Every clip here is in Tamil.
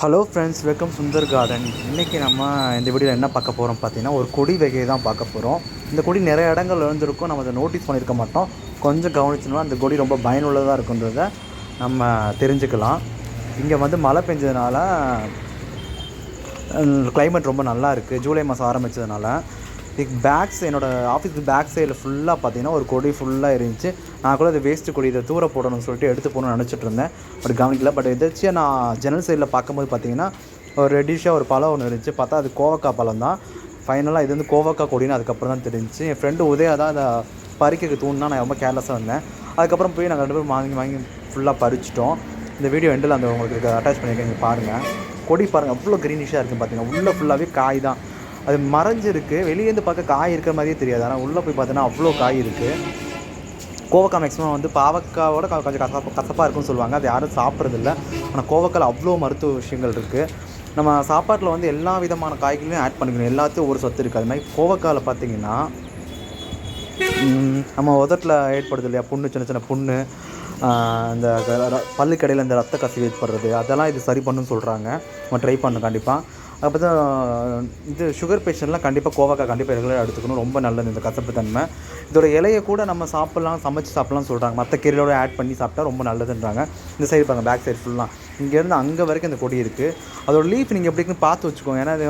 Hello friends welcome Sundar garden இன்றைக்கி நம்ம இந்த வீடியோவில் என்ன பார்க்க போகிறோம் பார்த்தீங்கன்னா ஒரு கொடி வகையை தான் பார்க்க போகிறோம் இந்த கொடி நிறைய இடங்கள் இருந்திருக்கும். நம்ம அதை நோட்டீஸ் பண்ணியிருக்க மாட்டோம். கொஞ்சம் கவனிச்சோம்னா அந்த கொடி ரொம்ப பயனுள்ளதாக இருக்குன்றதை நம்ம தெரிஞ்சுக்கலாம். இங்கே வந்து மழை பெஞ்சதுனால கிளைமேட் ரொம்ப நல்லா இருக்குது ஜூலை மாதம் ஆரம்பித்ததுனால இதுக்கு பேக்ஸ் என்னோடய ஆஃபீஸ்க்கு பேக் சைடில் ஃபுல்லாக பார்த்தீங்கன்னா ஒரு கொடி ஃபுல்லாக இருந்துச்சு. நான் கூட அது வேஸ்ட்டு கொடி இதை தூர போடணும்னு சொல்லிட்டு எடுத்து போகணும்னு நினச்சிட்டு இருந்தேன். பட் கவனிக்கல. பட் எதாச்சும் நான் ஜன்னல் சைடில் பார்க்கும்போது பார்த்தீங்கன்னா ஒரு ரெடிஷாக ஒரு பழம் ஒன்று இருந்துச்சு. பார்த்தா அது கோவக்காய் பழம் தான். ஃபைனலாக இது வந்து கோவக்காய் கொடின்னு அதுக்கப்புறம் தான் தெரிஞ்சுச்சு. என் ஃப்ரெண்டு உதயா தான் அதை பறிக்கிறதுக்கு தூணுனா நான் ரொம்ப கேர்லெஸ்ஸாக இருந்தேன். அதுக்கப்புறம் போய் நாங்கள் ரெண்டு பேரும் வாங்கி வாங்கி ஃபுல்லாக பறிச்சிட்டோம். இந்த வீடியோ எண்டில் அந்த உங்களுக்கு அட்டாச் பண்ணியிருக்கேன் நீங்கள் பாருங்கள் கொடி பாருங்கள் அவ்வளோ க்ரீனிஷாக இருக்குது பார்த்தீங்கன்னா உள்ளே ஃபுல்லாகவே காய் தான். அது மறைஞ்சிருக்கு. வெளியேருந்து பார்க்க காய் இருக்கிற மாதிரியே தெரியாது. ஆனால் உள்ளே போய் பார்த்தோன்னா அவ்வளோ காய் இருக்குது கோவக்காய் மேக்ஸிமம் வந்து பாவக்காவோட கொஞ்சம் கசப்பாக இருக்கும்னு சொல்லுவாங்க. அது யாரும் சாப்பிட்றதில்ல. ஆனால் கோவக்காயில் அவ்வளோ மருத்துவ விஷயங்கள் இருக்குது நம்ம சாப்பாட்டில் வந்து எல்லா விதமான காய்களையும் ஆட் பண்ணிக்கணும். எல்லாத்தையும் ஒரு சத்து இருக்குது அது மாதிரி கோவக்காயில் பார்த்தீங்கன்னா நம்ம உதட்டில் ஏற்படுது இல்லையா? புண்ணு சின்ன சின்ன புண்ணு இந்த ர- பல்லுக்கடையில் இந்த ரத்த கசிவு ஏற்படுறது. அதெல்லாம் இது சரி பண்ணுன்னு சொல்கிறாங்க நம்ம ட்ரை பண்ணணும் கண்டிப்பாக அப்போ தான் இது சுகர் பேஷண்ட்லாம் கண்டிப்பாக கோவக்காய் கண்டிப்பாக ரெகுலராக எடுத்துக்கணும். ரொம்ப நல்லது இந்த கசப்பு தன்மை. இதோட இலையை கூட நம்ம சாப்பிட்லாம் சமைச்சு சாப்பிட்லாம் சொல்கிறாங்க மற்ற கீரையோட ஆட் பண்ணி சாப்பிட்டா ரொம்ப நல்லதுன்றாங்க. இந்த சைடு பாருங்கள் பேக் சைடு ஃபுல்லாக இங்கேருந்து அங்கே வரைக்கும் இந்த கொடி இருக்குது அதோட லீஃப் நீங்கள் எப்படி இருக்குன்னு பார்த்து வச்சுக்கோங்க. ஏன்னா அது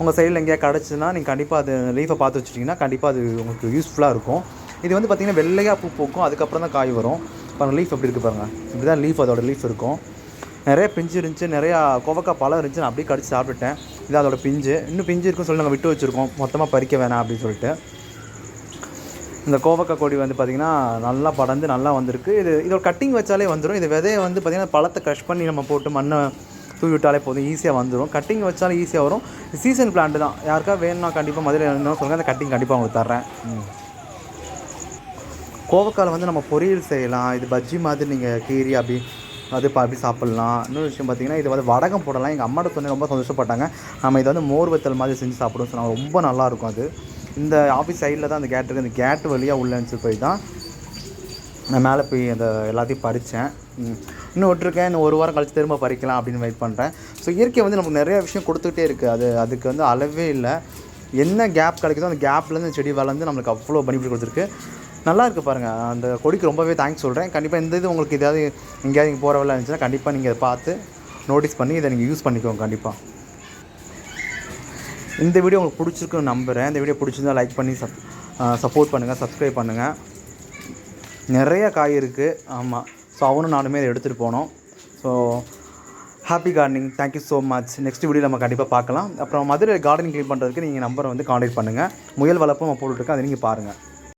உங்கள் சைடில் எங்கேயா கிடச்சுன்னா நீங்கள் கண்டிப்பாக அது லீஃபை பார்த்து வச்சுட்டிங்கன்னா கண்டிப்பாக அது உங்களுக்கு யூஸ்ஃபுல்லாக இருக்கும். இது வந்து பார்த்திங்கன்னா வெள்ளையாக பூ பூக்கும். அதுக்கப்புறம் தான் காய் வரும். பாருங்கள் லீஃப் எப்படி இருக்குது பாருங்கள் இப்படி தான் லீஃப் அதோட லீஃப் இருக்கும். நிறைய பிஞ்சு இருந்துச்சு நிறையா கோவக்காய் பழம் இருந்துச்சு நான் அப்படியே கடிச்சு சாப்பிட்டுட்டேன். இது அதோட பிஞ்சு. இன்னும் பிஞ்சு இருக்குன்னு சொல்லி நாங்கள் விட்டு வச்சுருக்கோம். மொத்தமாக பறிக்க வேணாம் அப்படின்னு சொல்லிட்டு. இந்த கோவக்காய் கொடி வந்து பார்த்திங்கன்னா நல்லா படர்ந்து நல்லா வந்திருக்கு. இது இதோட கட்டிங் வச்சாலே வந்துடும் இது விதையை வந்து பார்த்திங்கன்னா பழத்தை க்ரஷ் பண்ணி நம்ம போட்டு மண்ணை தூவி விட்டாலே போதும். ஈஸியாக வந்துடும் கட்டிங் வச்சாலும் ஈஸியாக வரும். சீசன் பிளான்ட் தான். யாருக்கா வேணும்னா கண்டிப்பாக மதுரை வேணும்னு சொல்லுங்கள் அந்த கட்டிங் கண்டிப்பாக உங்களுக்கு தர்றேன். கோவக்காயில் வந்து நம்ம பொரியல் செய்யலாம். இது பஜ்ஜி மாதிரி நீங்கள் கீரி அப்படி அது அப்படி சாப்பிட்லாம். இன்னொரு விஷயம் பார்த்தீங்கன்னா இது வந்து வடகம் போடலாம். எங்கள் அம்மாட்ட சொன்னே ரொம்ப சந்தோஷப்பட்டாங்க. நம்ம இதை வந்து மோர் வத்தல் மாதிரி செஞ்சு சாப்பிடுவோம் சொன்னாங்க. ரொம்ப நல்லாயிருக்கும் அது. இந்த ஆஃபீஸ் சைடில் தான் அந்த கேட் இருக்குது அந்த கேட் வழியாக உள்ளேன்னு போய் தான் நான் மேலே போய் அந்த எல்லாத்தையும் பறித்தேன். இன்னும் விட்டுருக்கேன். இன்னும் ஒரு வாரம் கழித்து திரும்ப பறிக்கலாம் அப்படின்னு வெயிட் பண்ணுறேன் ஸோ இயற்கை வந்து நமக்கு நிறைய விஷயம் கொடுத்துக்கிட்டே இருக்குது அது அதுக்கு வந்து அளவே இல்லை. என்ன கேப் கிடைக்குதோ அந்த கேப்லேருந்து செடி வளர்ந்து நம்மளுக்கு அவ்வளோ பெனிஃபிட் கொடுத்துருக்கு. நல்லா இருக்குது பாருங்கள் அந்த கொடிக்கு ரொம்பவே தேங்க்ஸ் சொல்கிறேன் கண்டிப்பாக இந்த இது உங்களுக்கு எதாவது எங்கேயாவது நீங்கள் போகிற வேலை இருந்துச்சுன்னா கண்டிப்பாக நீங்கள் இதை பார்த்து நோட்டீஸ் பண்ணி இதை நீங்கள் யூஸ் பண்ணிக்கோங்க கண்டிப்பாக இந்த வீடியோ உங்களுக்கு பிடிச்சிருக்குன்னு நம்புகிறேன் இந்த வீடியோ பிடிச்சிருந்தா லைக் பண்ணி சப் சப்போர்ட் பண்ணுங்கள் சப்ஸ்கிரைப் பண்ணுங்கள் நிறைய காய் இருக்குது ஆமாம் ஸோ அவனும் நானுமே இதை எடுத்துகிட்டு போனோம். So happy gardening thank you so much next video நம்ம கண்டிப்பாக பார்க்கலாம். அப்புறம் மதுரை கார்டனிங் க்ளீன் பண்ணுறதுக்கு நீங்கள் நம்பரை வந்து காண்டாக்ட் பண்ணுங்கள் முயல் வளர்ப்பும் நான் போட்டுருக்கேன் அதை நீங்கள் பாருங்கள்